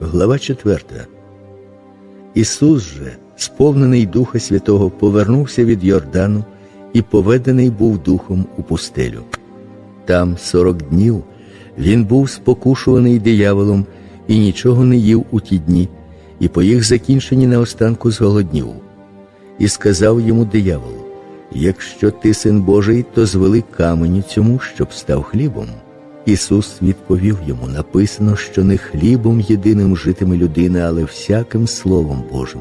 Глава 4. Ісус же, сповнений Духа Святого, повернувся від Йордану і поведений був духом у пустелю. Там сорок днів він був спокушуваний дияволом і нічого не їв у ті дні, і по їх закінченні наостанку зголоднів. І сказав йому диявол: Якщо ти син Божий, то звели каменю цьому, щоб став хлібом. Ісус відповів йому: написано, що не хлібом єдиним житиме людина, але всяким Словом Божим.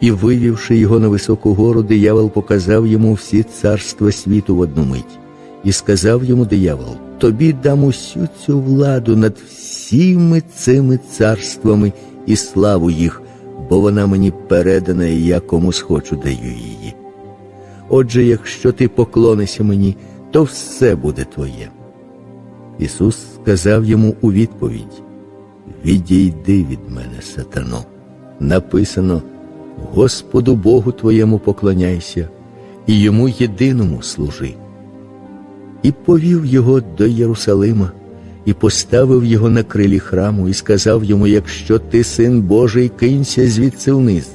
І, вивівши його на високу гору, диявол показав йому всі царства світу в одну мить, і сказав йому диявол: Тобі дам усю цю владу над всіми цими царствами і славу їх, бо вона мені передана, і я кому схочу даю її. Отже, якщо ти поклонишся мені, то все буде твоє. Ісус сказав йому у відповідь: Відійди від мене, сатано. Написано: Господу Богу твоєму поклоняйся і йому єдиному служи. І повів його до Єрусалима, і поставив його на крилі храму, і сказав йому: Якщо ти син Божий, кинься звідси вниз,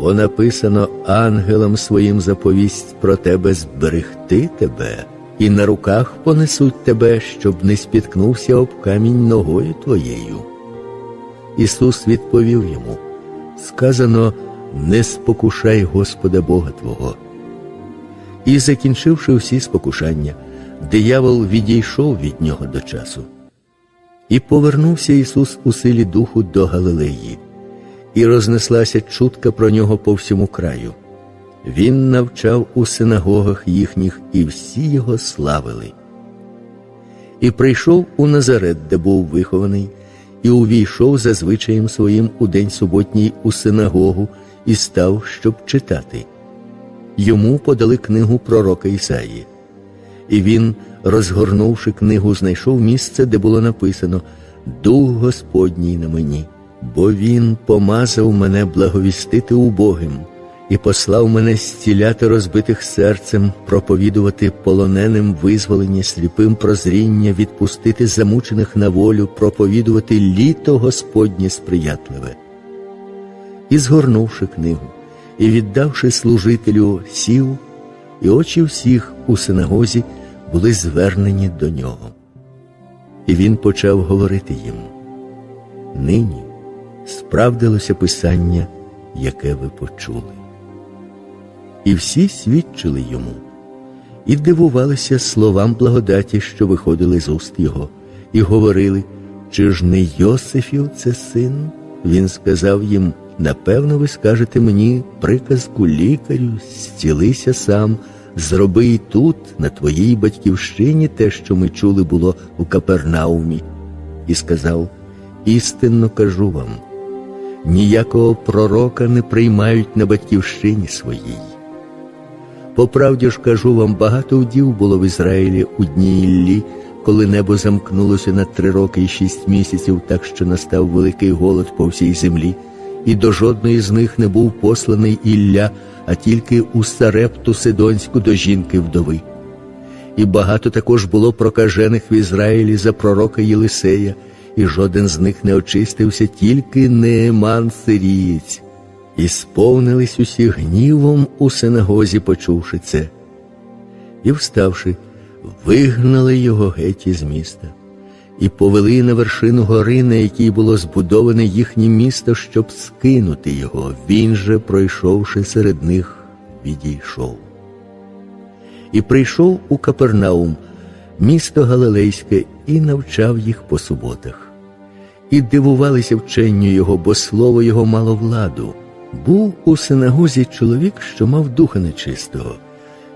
бо написано ангелам своїм заповість про тебе зберегти тебе і на руках понесуть тебе, щоб не спіткнувся об камінь ногою твоєю. Ісус відповів йому: Сказано, не спокушай Господа Бога Твого. І, закінчивши всі спокушання, диявол відійшов від нього до часу. І повернувся Ісус у силі Духу до Галилеї, і рознеслася чутка про нього по всьому краю. Він навчав у синагогах їхніх, і всі його славили. І прийшов у Назарет, де був вихований, і увійшов за звичаєм своїм у день суботній у синагогу і став, щоб читати. Йому подали книгу пророка Ісаї. І він, розгорнувши книгу, знайшов місце, де було написано Дух Господній на мені, бо Він помазав мене благовістити убогим і послав мене зціляти розбитих серцем, проповідувати полоненим визволення, сліпим прозріння, відпустити замучених на волю, проповідувати літо Господнє сприятливе. І, згорнувши книгу, і віддавши служителю, сів, і очі всіх у синагозі були звернені до нього. І він почав говорити їм: Нині справдилося Писання, яке ви почули. І всі свідчили йому, і дивувалися словам благодаті, що виходили з уст його, і говорили, чи ж не Йосифів це син? Він сказав їм: напевно, ви скажете мені приказку лікарю, зцілися сам, зроби і тут, на твоїй батьківщині, те, що ми чули було у Капернаумі, і сказав: істинно кажу вам, ніякого пророка не приймають на батьківщині своїй. По правді ж кажу вам, багато вдів було в Ізраїлі у дні Іллі, коли небо замкнулося на три роки і шість місяців, так що настав великий голод по всій землі, і до жодної з них не був посланий Ілля, а тільки у Сарепту Сидонську до жінки вдови. І багато також було прокажених в Ізраїлі за пророка Єлисея, і жоден з них не очистився, тільки Нееман Сирієць і сповнились усі гнівом у синагозі, почувши це, і, вставши, вигнали його геть із міста, і повели на вершину гори, на якій було збудоване їхнє місто, щоб скинути його. Він же, пройшовши серед них, відійшов. І прийшов у Капернаум, місто Галилейське, і навчав їх по суботах. І дивувалися вченню його, бо слово його мало владу. Був у синагозі чоловік, що мав духа нечистого,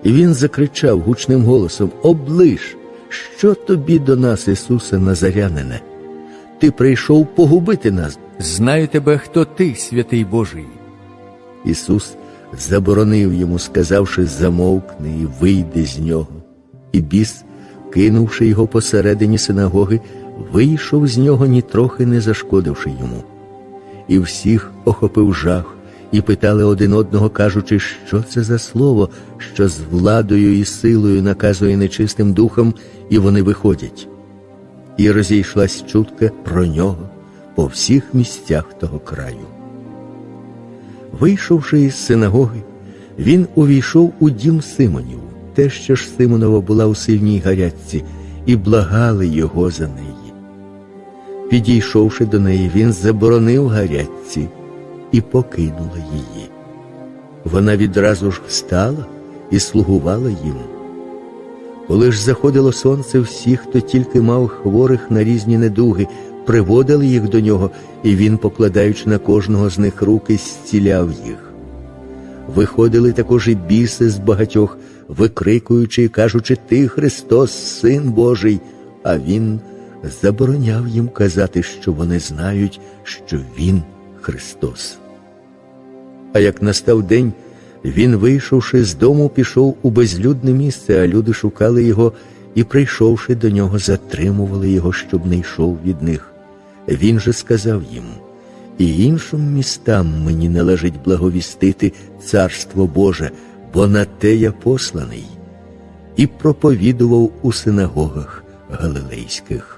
і він закричав гучним голосом: Оближ, що тобі до нас, Ісусе Назарянине? Ти прийшов погубити нас. Знаю тебе, хто ти, святий Божий. Ісус заборонив йому, сказавши, замовкни і вийди з нього. І біс, кинувши його посередині синагоги, вийшов з нього, нітрохи не зашкодивши йому. І всіх охопив жах і питали один одного, кажучи, що це за слово, що з владою і силою наказує нечистим духом, і вони виходять. І розійшлась чутка про нього по всіх місцях того краю. Вийшовши із синагоги, він увійшов у дім Симонів, те, що ж Симонова була у сильній гарячці, і благали його за неї. Підійшовши до неї, він заборонив гарячці і покинула її. Вона відразу ж встала і слугувала їм. Коли ж заходило сонце, всі, хто тільки мав хворих на різні недуги, приводили їх до нього, і він, покладаючи на кожного з них руки, зціляв їх. Виходили також і біси з багатьох, викрикуючи і кажучи, Ти Христос, Син Божий, а Він забороняв їм казати, що вони знають, що Він Христос. А як настав день, він, вийшовши з дому, пішов у безлюдне місце, а люди шукали його і, прийшовши до нього, затримували його, щоб не йшов від них. Він же сказав їм: І іншим містам мені належить благовістити Царство Боже, бо на те я посланий, і проповідував у синагогах галилейських.